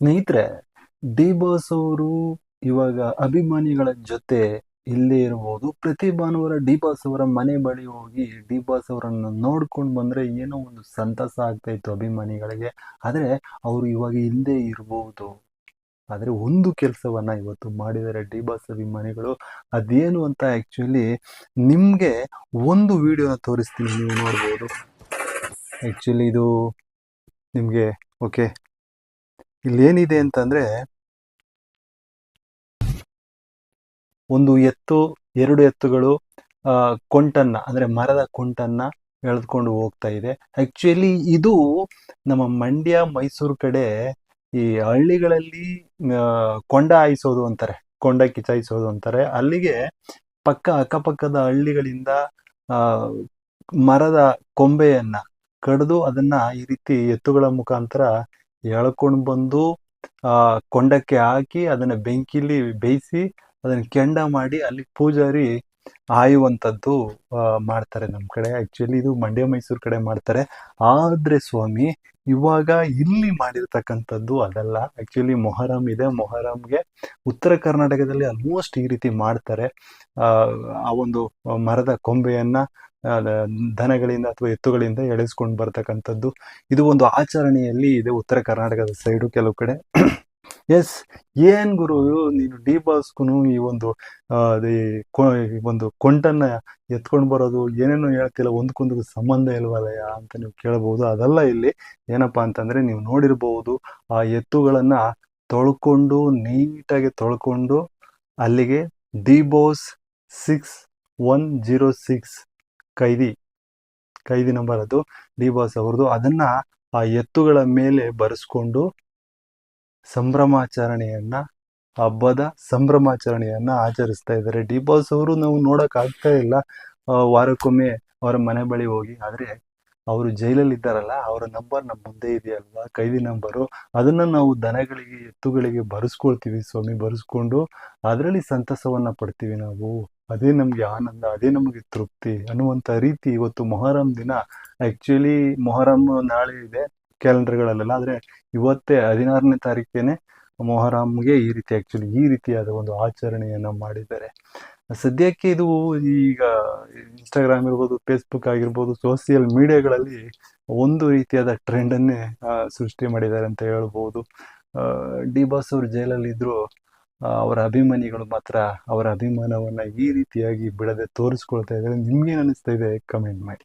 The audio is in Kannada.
ಸ್ನೇಹಿತರೆ ಡಿ ಬಾಸ್ ಅವರು ಇವಾಗ ಅಭಿಮಾನಿಗಳ ಜೊತೆ ಇಲ್ಲೇ ಇರಬಹುದು ಪ್ರತಿ ಭಾನುವಾರ ಡಿ ಬಾಸ್ ಅವರ ಮನೆ ಬಳಿ ಹೋಗಿ ಡಿ ಬಾಸ್ ಅವರನ್ನು ನೋಡ್ಕೊಂಡು ಬಂದ್ರೆ ಏನೋ ಒಂದು ಸಂತಸ ಆಗ್ತಾ ಇತ್ತು ಅಭಿಮಾನಿಗಳಿಗೆ. ಆದ್ರೆ ಅವರು ಇವಾಗ ಇಲ್ಲದೆ ಇರಬಹುದು ಆದ್ರೆ ಒಂದು ಕೆಲಸವನ್ನ ಇವತ್ತು ಮಾಡಿದರೆ ಡಿ ಬಾಸ್ ಅಭಿಮಾನಿಗಳು. ಅದೇನು ಅಂತ ಆಕ್ಚುಲಿ ನಿಮ್ಗೆ ಒಂದು ವಿಡಿಯೋನ ತೋರಿಸ್ತೀನಿ, ನೀವು ನೋಡ್ಬೋದು. ಆಕ್ಚುಲಿ ಇದು ನಿಮಗೆ ಓಕೆ ಇಲ್ಲೇನಿದೆ ಅಂತಂದ್ರೆ ಒಂದು ಎತ್ತು, ಎರಡು ಎತ್ತುಗಳು ಕೊಂಟನ್ನ, ಅಂದ್ರೆ ಮರದ ಕೊಂಟನ್ನ ಎಳೆದುಕೊಂಡು ಹೋಗ್ತಾ ಇದೆ. ಆಕ್ಚುಲಿ ಇದು ನಮ್ಮ ಮಂಡ್ಯ, ಮೈಸೂರು ಕಡೆ ಈ ಹಳ್ಳಿಗಳಲ್ಲಿ ಕೊಂಡ ಹಾಯಿಸೋದು ಅಂತಾರೆ. ಕೊಂಡ ಕಿಚಾಯಿಸೋದು ಅಂತಾರೆ. ಅಲ್ಲಿಗೆ ಪಕ್ಕ, ಅಕ್ಕಪಕ್ಕದ ಹಳ್ಳಿಗಳಿಂದ ಮರದ ಕೊಂಬೆಯನ್ನ ಕಡಿದು ಅದನ್ನ ಈ ರೀತಿ ಎತ್ತುಗಳ ಮುಖಾಂತರ ಎಳ್ಕೊಂಡು ಬಂದು, ಆ, ಕೊಂಡಕ್ಕೆ ಹಾಕಿ, ಅದನ್ನ ಬೆಂಕಿಲಿ ಬೇಯಿಸಿ, ಅದನ್ನ ಕೆಂಡ ಮಾಡಿ ಅಲ್ಲಿ ಪೂಜಾರಿ ಆಯುವಂಥದ್ದು ಮಾಡ್ತಾರೆ ನಮ್ಮ ಕಡೆ. ಆಕ್ಚುಲಿ ಇದು ಮಂಡ್ಯ ಮೈಸೂರು ಕಡೆ ಮಾಡ್ತಾರೆ. ಆದ್ರೆ ಸ್ವಾಮಿ, ಇವಾಗ ಇಲ್ಲಿ ಮಾಡಿರ್ತಕ್ಕಂಥದ್ದು ಅದಲ್ಲ. ಆ್ಯಕ್ಚುಲಿ ಮೊಹರಂ ಇದೆ. ಮೊಹರಂಗೆ ಉತ್ತರ ಕರ್ನಾಟಕದಲ್ಲಿ ಆಲ್ಮೋಸ್ಟ್ ಈ ರೀತಿ ಮಾಡ್ತಾರೆ. ಆ ಒಂದು ಮರದ ಕೊಂಬೆಯನ್ನ ದನಗಳಿಂದ ಅಥವಾ ಎತ್ತುಗಳಿಂದ ಎಳೆಸ್ಕೊಂಡು ಬರ್ತಕ್ಕಂಥದ್ದು. ಇದು ಒಂದು ಆಚರಣೆಯಲ್ಲಿ ಇದೆ ಉತ್ತರ ಕರ್ನಾಟಕದ ಸೈಡು ಕೆಲವು ಕಡೆ. ಎಸ್ ಏನ್ ಗುರು, ನೀನು ಡಿ ಬಾಸ್ಗುನು ಈ ಒಂದು ಒಂದು ಕೊಂಟನ್ನ ಎತ್ಕೊಂಡು ಬರೋದು ಏನೇನೋ ಹೇಳ್ತಿಲ್ಲ ಒಂದಕ್ಕೊಂದಕ್ಕೆ ಸಂಬಂಧ ಇಲ್ವಲ್ಲಯ್ಯ ಅಂತ ನೀವು ಕೇಳಬಹುದು ಅದೆಲ್ಲ ಇಲ್ಲಿ ಏನಪ್ಪಾ ಅಂತಂದ್ರೆ ನೀವು ನೋಡಿರ್ಬಹುದು ಆ ಎತ್ತುಗಳನ್ನ ತೊಳ್ಕೊಂಡು, ನೀಟಾಗಿ ತೊಳ್ಕೊಂಡು ಅಲ್ಲಿಗೆ D boss six one zero six ಕೈದಿ ಕೈದಿ ನಂಬರ್ ಅದು ಡಿ ಬಾಸ್ ಅವ್ರದ್ದು. ಅದನ್ನ ಆ ಎತ್ತುಗಳ ಮೇಲೆ ಬರೆಸ್ಕೊಂಡು ಸಂಭ್ರಮಾಚರಣೆಯನ್ನ, ಹಬ್ಬದ ಸಂಭ್ರಮಾಚರಣೆಯನ್ನ ಆಚರಿಸ್ತಾ ಇದ್ದಾರೆ. ಡಿ ಬಾಸ್ ಅವರು ನಾವು ನೋಡಕ್ ಆಗ್ತಾ ಇಲ್ಲ. ವಾರಕ್ಕೊಮ್ಮೆ ಅವರ ಮನೆ ಬಳಿ ಹೋಗಿ. ಆದ್ರೆ ಅವರು ಜೈಲಲ್ಲಿ ಇದ್ದಾರಲ್ಲ, ಅವರ ನಂಬರ್ ನಮ್ಮ ಮುಂದೆ ಇದೆಯಲ್ವಾ? ಕೈದಿ ನಂಬರು ಅದನ್ನ ನಾವು ದನಗಳಿಗೆ, ಎತ್ತುಗಳಿಗೆ ಬರೆಸ್ಕೊಳ್ತೀವಿ ಸ್ವಾಮಿ, ಬರೆಸ್ಕೊಂಡು ಅದರಲ್ಲಿ ಸಂತಸವನ್ನ ಪಡ್ತೀವಿ ನಾವು. ಅದೇ ನಮ್ಗೆ ಆನಂದ, ಅದೇ ನಮಗೆ ತೃಪ್ತಿ ಅನ್ನುವಂತ ರೀತಿ ಇವತ್ತು ಮೊಹರಂ ದಿನ. ಆಕ್ಚುಲಿ ಮೊಹರಂ ನಾಳೆ ಇದೆ, ಕ್ಯಾಲೆಂಡರ್ಗಳಲ್ಲೆಲ್ಲ. ಆದ್ರೆ ಇವತ್ತೇ ಹದಿನಾರನೇ ತಾರೀಕೇನೆ ಮೊಹರಂಗೆ ಈ ರೀತಿ ಆಕ್ಚುಲಿ ಈ ರೀತಿಯಾದ ಒಂದು ಆಚರಣೆಯನ್ನ ಮಾಡಿದ್ದಾರೆ. ಸದ್ಯಕ್ಕೆ ಇದು ಈಗ ಇನ್ಸ್ಟಾಗ್ರಾಮ್ ಇರ್ಬೋದು ಫೇಸ್ಬುಕ್ ಆಗಿರ್ಬೋದು ಸೋಷಿಯಲ್ ಮೀಡಿಯಾಗಳಲ್ಲಿ ಒಂದು ರೀತಿಯಾದ ಟ್ರೆಂಡ್ ಅನ್ನೇ ಸೃಷ್ಟಿ ಮಾಡಿದ್ದಾರೆ ಅಂತ ಹೇಳ್ಬೋದು. ಡಿ ಬಾಸ್ ಅವರು ಜೈಲಲ್ಲಿ ಇದ್ರು ಅವರ ಅಭಿಮಾನಿಗಳು ಮಾತ್ರ ಅವರ ಅಭಿಮಾನವನ್ನ ಈ ರೀತಿಯಾಗಿ ಬಿಡದೆ ತೋರಿಸ್ಕೊಳ್ತಾ ಇದ್ದಾರೆ. ನಿಮ್ಗೆ ಅನಿಸ್ತಾ ಇದೆ? ಕಮೆಂಟ್ ಮಾಡಿ.